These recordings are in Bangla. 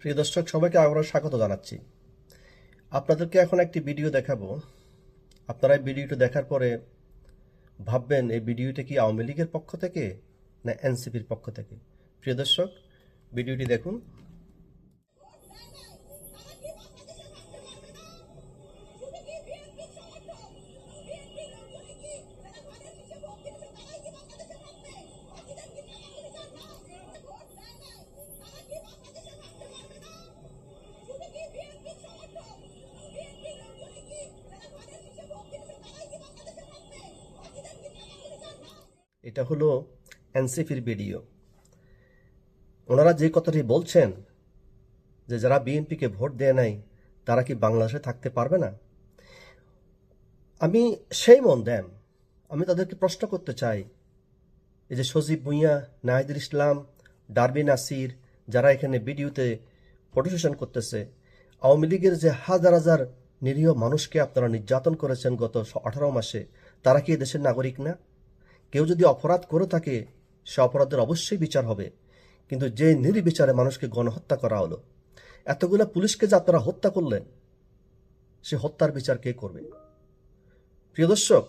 প্রিয় দর্শক, সবাইকে আমরা স্বাগত জানাচ্ছি। আপনাদেরকে এখন একটি ভিডিও দেখাবো। আপনারা এই ভিডিওটি দেখার পরে ভাববেন, এই ভিডিওটি কি আওয়ামী লীগের পক্ষ থেকে না এনসিপির পক্ষ থেকে? প্রিয় দর্শক, ভিডিওটি দেখুন। এটা হলো এনসিপির ভিডিও। ওনারা যে কথাটি বলছেন যে যারা বিএনপিকে ভোট দেয় নাই, তারা কি বাংলাদেশে থাকতে পারবে না? আমি সেই মন দেন। আমি তাদেরকে প্রশ্ন করতে চাই, এই যে সজীব ভুঁইয়া, নাহিদুল ইসলাম ডারবি নাসির, যারা এখানে ভিডিওতে ফটোসেশন করতেছে, আওয়ামী লীগের যে হাজার হাজার নিরীহ মানুষকে আপনারা নির্যাতন করেছেন গত আঠারো মাসে, তারা কি দেশের নাগরিক না? কেউ যদি অপরাধ করে থাকে, সে অপরাধের অবশ্যই বিচার হবে। কিন্তু যে নির্বিচারে মানুষকে গণহত্যা করা হলো, এতগুলো পুলিশকে যে আপনারা হত্যা করলেন, সে হত্যার বিচার কে করবে? প্রিয় দর্শক,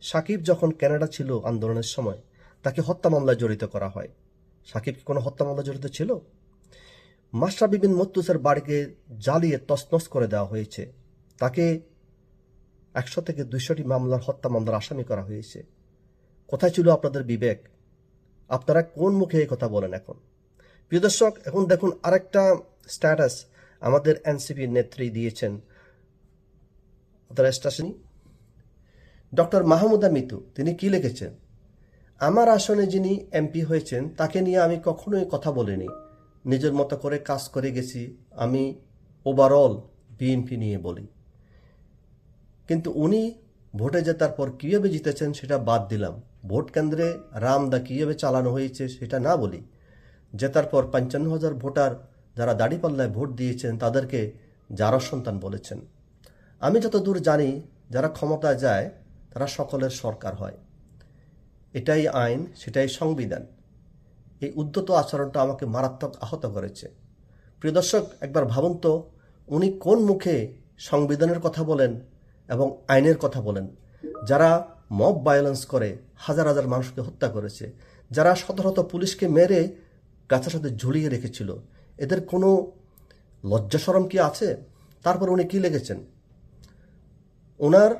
সাকিব যখন কানাডা ছিল আন্দোলনের সময়, তাকে হত্যা মামলায় জড়িত করা হয়। সাকিব কি কোনো হত্যা মামলা জড়িত ছিল? মাস্টার বিবিন মত্তুসের বাড়িকে জ্বালিয়ে তছনছ করে দেওয়া হয়েছে। তাকে একশো থেকে দুইশোটি মামলার হত্যা মামলার আসামি করা হয়েছে। কোথায় ছিল আপনাদের বিবেক। আপনারা কোন মুখে এই কথা বলেন এখন? প্রিয় দর্শক, এখন দেখুন আরেকটা স্ট্যাটাস আমাদের এনসিপির নেত্রী দিয়েছেন। ডক্টর মাহমুদা মিতু, তিনি কি লিখেছেন? আমার আসনে যিনি এমপি হয়েছেন, তাকে নিয়ে আমি কখনোই কথা বলিনি। নিজের মতো করে কাজ করে গেছি, আমি ওভারঅল বিএনপি নিয়ে বলি। কিন্তু উনি ভোটে জেতার পর কীভাবে জিতেছেন সেটা বাদ দিলাম। ভোট কেন্দ্রে রামদা কীভাবে চালানো হয়েছে সেটা না বলি। জেতার পর পঞ্চান্ন হাজার ভোটার যারা দাড়িপাল্লায় ভোট দিয়েছেন তাদেরকে যারা সন্তান বলেছেন। আমি যতদূর জানি, যারা ক্ষমতায় যায়, তারা সকলের সরকার হয়। এটাই আইন, সেটাই সংবিধান। এই উদ্যত আচরণটা আমাকে মারাত্মক আহত করেছে। প্রিয় দর্শক, একবার ভাবুন তো, উনি কোন মুখে সংবিধানের কথা বলেন এবং আইনের কথা বলেন। যারা মব ভায়োলেন্স করে, হাজার হাজার মানুষকে হত্যা করেছে, যারা শত শত পুলিশকে মেরে গাছের সাথে ঝুলিয়ে রেখেছিল, এদের কোনো লজ্জা সরম কি আছে? তারপর উনি কি লেগেছেন ওনার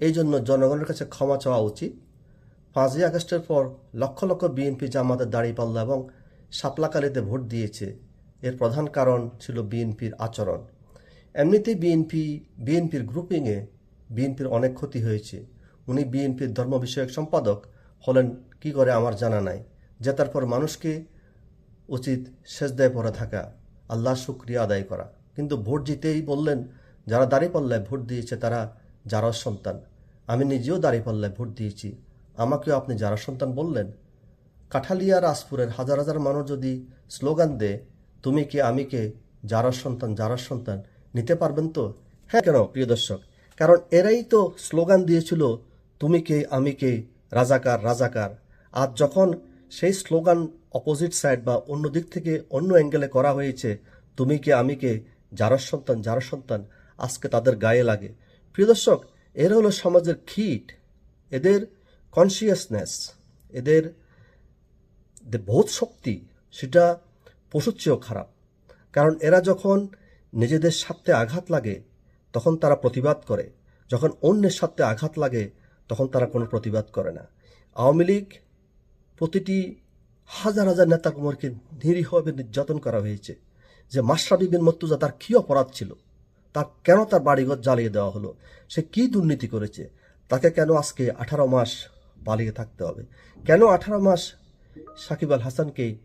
এই জন্য জনগণের কাছে ক্ষমা চাওয়া উচিত। পাঁচই আগস্টের পর লক্ষ লক্ষ বিএনপি জামাতের দাঁড়িপাল্লা এবং সাপলাকালিতে ভোট দিয়েছে। এর প্রধান কারণ ছিল বিএনপির আচরণ। এমনিতেই বিএনপি বিএনপির গ্রুপিংয়ে বিএনপির অনেক ক্ষতি হয়েছে। উনি বিএনপির ধর্ম বিষয়ক সম্পাদক হলেন, কি করে আমার জানা নাই। জেতার পর মানুষকে উচিত সেজদায় পড়ে থাকা আল্লাহ শুক্রিয়া আদায় করা। কিন্তু ভোট জিতেই বললেন, যারা দাঁড়িপাল্লায় ভোট দিয়েছে তারা যারা সন্তান। আমি নিজেও দাঁড়িপাল্লায় ভোট দিয়েছি। আমাকেও আপনি যারা সন্তান বললেন। কাঠালিয়া রাজপুরের হাজার হাজার মানুষ যদি স্লোগান দেয়, তুমি কে আমি কে? যারা সন্তান যারা সন্তান। নিতে পারবেন তো? হ্যাঁ কেন, প্রিয় দর্শক? কারণ এরাই তো স্লোগান দিয়েছিল, তুমি কে, আমি কে, রাজাকার রাজাকার। আর যখন সেই স্লোগান অপোজিট সাইড বা অন্য দিক থেকে অন্য অ্যাঙ্গেলে করা হয়েছে, তুমি কে, আমি কে, যারা সন্তান যারা সন্তান, আজকে তাদের গায়ে লাগে। প্রিয় দর্শক, এরা হলো সমাজের খিট এদের কনসিয়াসনেস এদের বোধ শক্তি, সেটা পশুর চেয়েও খারাপ। কারণ এরা যখন নিজেদের স্বার্থে আঘাত লাগে, তখন তারা প্রতিবাদ করে। যখন অন্যের স্বার্থে আঘাত লাগে, তখন তারা কোনো প্রতিবাদ করে না। আওয়ামী লীগ প্রতিটি হাজার হাজার নেতাকুমারকে নিরীহভাবে নির্যাতন করা হয়েছে যে মাশরাফি বিন মর্তুজা তার কী অপরাধ ছিল? তার কেন তার বাড়িঘর জ্বালিয়ে দেওয়া হলো? সে কি দুর্নীতি করেছে? তাকে কেন আজকে আঠারো মাস পালিয়ে থাকতে হবে? কেন আঠারো মাস সাকিব আল হাসানকে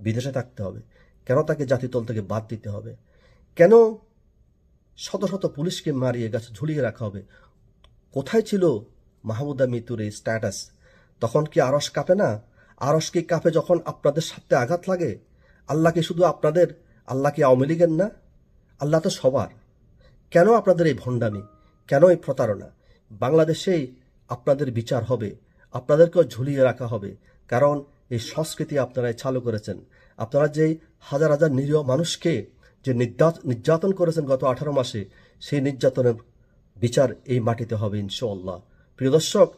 বিদেশে থাকতে হবে? কেন তাকে জাতিতল থেকে বাদ দিতে হবে? কেন শত শত পুলিশকে মারিয়ে গাছে ঝুলিয়ে রাখা হবে? কোথায় ছিল মাহমুদা মিতুর এই স্ট্যাটাস তখন কি আরস কাঁপে না? আরস কি কাঁপে যখন আপনাদের সাথে আঘাত লাগে? আল্লাহ কি শুধু আপনাদের? আল্লাহ কি আওয়ামী লীগের না? আল্লাহ তো সবার। কেন আপনাদের এই ভণ্ডামি? কেন এই প্রতারণা? বাংলাদেশেই আপনাদের বিচার হবে। আপনাদেরকেও ঝুলিয়ে রাখা হবে। কারণ এই সংস্কৃতি আপনারাই চালু করেছেন। আপনারা যেই হাজার হাজার নিরীহ মানুষকে যে নির্যাত- নির্যাতন করেছেন গত আঠারো মাসে, সেই নির্যাতনের বিচার এই মাটিতে হবে ইনশাল্লাহ প্রিয় দর্শক,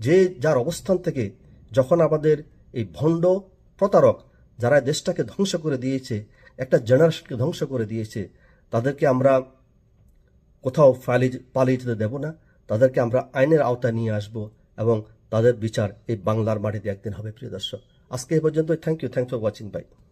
যে যার অবস্থান থেকে যখন আমাদের এই ভণ্ড প্রতারক যারা দেশটাকে ধ্বংস করে দিয়েছে, একটা জেনারেশনকে ধ্বংস করে দিয়েছে, তাদেরকে আমরা কোথাও পালিয়ে পালিয়ে যেতে দেব না। তাদেরকে আমরা আইনের আওতায় নিয়ে আসব এবং তাদের বিচার এই বাংলার মাটিতে একদিন হবে, প্রিয় দর্শক। আজকে এই পর্যন্ত thank you thank for watching bye